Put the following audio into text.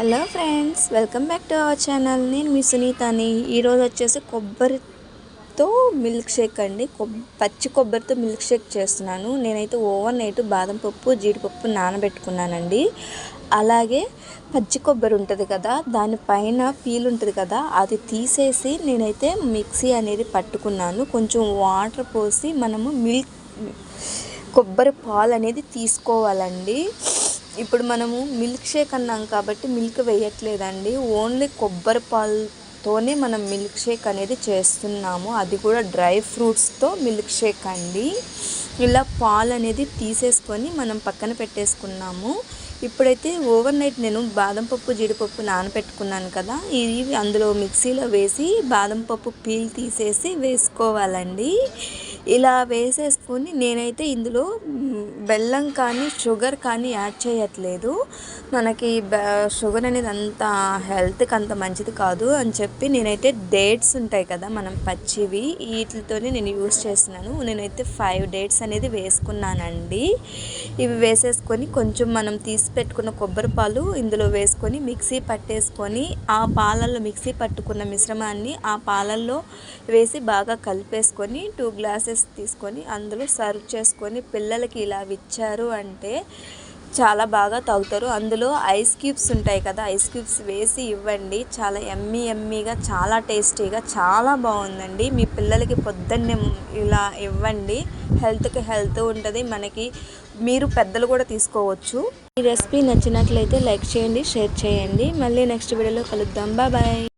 Hello friends welcome back to our channel. నేను మీ సునీతని. ఈరోజు వచ్చేసి కొబ్బరితో మిల్క్ షేక్ అండి. కొబ్ పచ్చి కొబ్బరితో మిల్క్ షేక్ చేస్తున్నాను. నేనైతే ఓవర్ నైట్ బాదం పప్పు జీడిపప్పు నానబెట్టుకున్నానండి. అలాగే పచ్చి కొబ్బరి ఉంటుంది కదా దానిపైన పీల్ ఉంటుంది కదా అది తీసేసి నేనైతే మిక్సీ అనేది పట్టుకున్నాను. కొంచెం వాటర్ పోసి మనము మిల్క్ కొబ్బరి పాలు అనేది తీసుకోవాలండి. ఇప్పుడు మనము మిల్క్ షేక్ అన్నాం కాబట్టి మిల్క్ వేయట్లేదండి. ఓన్లీ కొబ్బరి పాలతోనే మనం మిల్క్ షేక్ అనేది చేస్తున్నాము. అది కూడా డ్రై ఫ్రూట్స్తో మిల్క్ షేక్ అండి. ఇలా పాలు అనేది తీసేసుకొని మనం పక్కన పెట్టేసుకున్నాము. ఇప్పుడైతే ఓవర్ నైట్ నేను బాదం పప్పు జీడిపప్పు నానబెట్టుకున్నాను కదా. ఇవి అందులో మిక్సీలో వేసి బాదం పప్పు పీల్ తీసేసి వేసుకోవాలండి. ఇలా వేసేసుకొని నేనైతే ఇందులో బెల్లం కానీ షుగర్ కానీ యాడ్ చేయట్లేదు. మనకి షుగర్ అనేది అంత హెల్త్కి అంత మంచిది కాదు అని చెప్పి నేనైతే డేట్స్ ఉంటాయి కదా మనం పచ్చివి వీటితోనే నేను యూస్ చేస్తున్నాను. నేనైతే ఫైవ్ డేట్స్ అనేది వేసుకున్నానండి. ఇవి వేసేసుకొని కొంచెం మనం తీసి పెట్టుకున్న కొబ్బరి పాలు ఇందులో వేసుకొని మిక్సీ పట్టేసుకొని ఆ పాలల్లో మిక్సీ పట్టుకున్న మిశ్రమాన్ని ఆ పాలల్లో వేసి బాగా కలిపేసుకొని టూ గ్లాసెస్ తీసుకొని అందులో సర్వ్ చేసుకొని పిల్లలకి ఇలా ఇచ్చారు అంటే చాలా బాగా తాగుతారు. అందులో ఐస్ క్యూబ్స్ ఉంటాయి కదా ఐస్ క్యూబ్స్ వేసి ఇవ్వండి. చాలా ఎమ్మీ ఎమ్మీగా చాలా టేస్టీగా చాలా బాగుందండి. మీ పిల్లలకి పొద్దున్నే ఇలా ఇవ్వండి. హెల్త్కి హెల్త్ ఉంటుంది. మనకి మీరు పెద్దలు కూడా తీసుకోవచ్చు. ఈ రెసిపీ నచ్చినట్లయితే లైక్ చేయండి షేర్ చేయండి. మళ్ళీ నెక్స్ట్ వీడియోలో కలుద్దాం. బాయ్.